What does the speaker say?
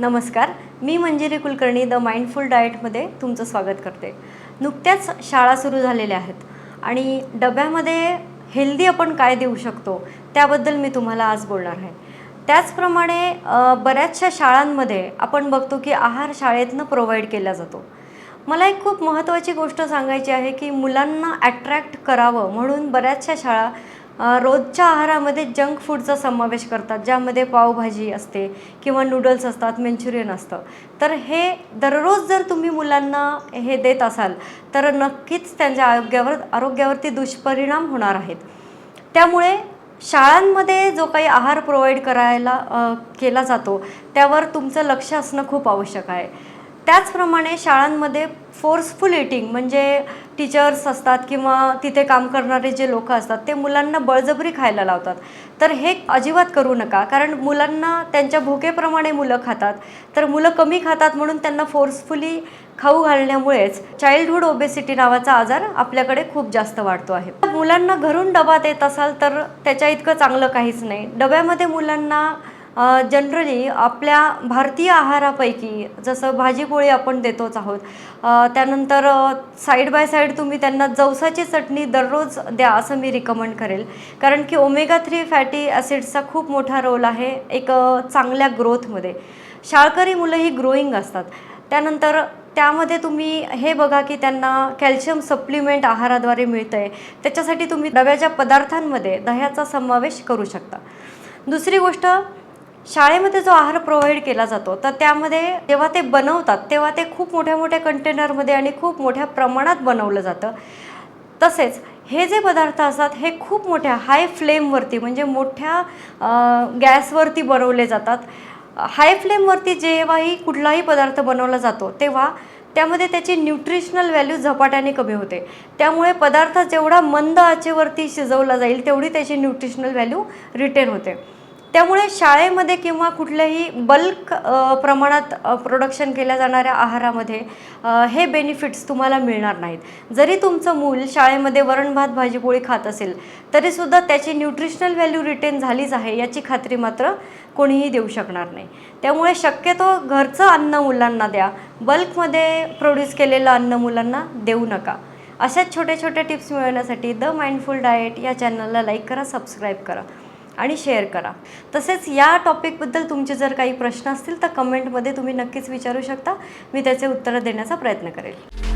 नमस्कार मी Manjiri Kulkarni the mindful डाएटमध्ये तुमचं स्वागत करते. नुकत्याच शाळा सुरू झालेल्या आहेत आणि डब्यामध्ये हेल्दी आपण काय देऊ शकतो त्याबद्दल मी तुम्हाला आज बोलणार आहे. त्याचप्रमाणे बऱ्याचशा शाळांमध्ये आपण बघतो की आहार शाळेतनं प्रोव्हाइड केला जातो. मला एक खूप महत्त्वाची गोष्ट सांगायची आहे की मुलांना ॲट्रॅक्ट करावं म्हणून बऱ्याचशा शाळा रोजच्या आहारामध्ये जंक फूडचा समावेश करतात ज्यामध्ये पावभाजी असते किंवा नूडल्स असतात मंचुरियन असतं. तर हे दररोज जर तुम्ही मुलांना हे देत असाल तर नक्कीच त्यांच्या आरोग्यावर आरोग्यावरती दुष्परिणाम होणार आहेत. त्यामुळे शाळांमध्ये जो काही आहार प्रोव्हाइड करायला केला जातो त्यावर तुमचं लक्ष असणं खूप आवश्यक आहे. त्याचप्रमाणे शाळांमध्ये फोर्सफुल इटिंग म्हणजे टीचर्स असतात किंवा तिथे काम करणारे जे लोक असतात ते मुलांना बळजबरी खायला लावतात. तर हे अजिबात करू नका कारण मुलांना त्यांच्या भुकेप्रमाणे मुलं खातात. तर मुलं कमी खातात म्हणून त्यांना फोर्सफुली खाऊ घालण्यामुळेच चाइल्डहुड ओबेसिटी नावाचा आजार आपल्याकडे खूप जास्त वाढतो आहे. मुलांना घरून डबा देत असाल तर त्याच्या इतकं चांगलं काहीच नाही. डब्यामध्ये मुलांना जनरली आपल्या भारतीय आहारापैकी जसं भाजीपोळी आपण देतोच आहोत त्यानंतर साईड बाय साईड तुम्ही त्यांना जवसाची चटणी दररोज द्या असं मी रिकमेंड करेल. कारण की ओमेगा थ्री फॅटी ॲसिड्सचा खूप मोठा रोल आहे एक चांगल्या ग्रोथमध्ये शाळकरी मुलं ही ग्रोईंग असतात. त्यानंतर त्यामध्ये तुम्ही हे बघा की त्यांना कॅल्शियम सप्लिमेंट आहाराद्वारे मिळतं आहे त्याच्यासाठी तुम्ही दव्याच्या पदार्थांमध्ये दह्याचा समावेश करू शकता. दुसरी गोष्ट शाळेमध्ये जो आहार प्रोव्हाइड केला जातो तर त्यामध्ये जेव्हा ते बनवतात तेव्हा ते खूप मोठ्या मोठ्या कंटेनरमध्ये आणि खूप मोठ्या प्रमाणात बनवलं जातं. तसेच हे जे पदार्थ असतात हे खूप मोठ्या हाय फ्लेमवरती म्हणजे मोठ्या गॅसवरती बनवले जातात. हाय फ्लेमवरती जेव्हाही कुठलाही पदार्थ बनवला जातो तेव्हा त्यामध्ये त्याची न्यूट्रिशनल व्हॅल्यू झपाट्याने कमी होते. त्यामुळे पदार्थ जेवढा मंद आचेवरती शिजवला जाईल तेवढी त्याची न्यूट्रिशनल व्हॅल्यू रिटेन होते. त्यामुळे शाळेमध्ये किंवा कुठल्याही बल्क प्रमाणात प्रोडक्शन केल्या जाणाऱ्या आहारामध्ये हे बेनिफिट्स तुम्हाला मिळणार नाहीत. जरी तुमचं मूल शाळेमध्ये वरण भात भाजीपोळी खात असेल तरीसुद्धा त्याची न्यूट्रिशनल व्हॅल्यू रिटेन झालीच आहे याची खात्री मात्र कोणीही देऊ शकणार नाही. त्यामुळे शक्यतो घरचं अन्न मुलांना द्या. बल्कमध्ये प्रोड्यूस केलेलं अन्न मुलांना देऊ नका. अशाच छोट्या छोट्या टिप्स मिळवण्यासाठी द माइंडफुल डाएट या चॅनलला लाईक करा सबस्क्राईब करा. आणि शेअर करा. तसेच या टॉपिकबद्दल तुमचे जर काही प्रश्न असतील तर कमेंटमध्ये तुम्ही नक्कीच विचारू शकता. मी त्याचे उत्तरं देण्याचा प्रयत्न करेल.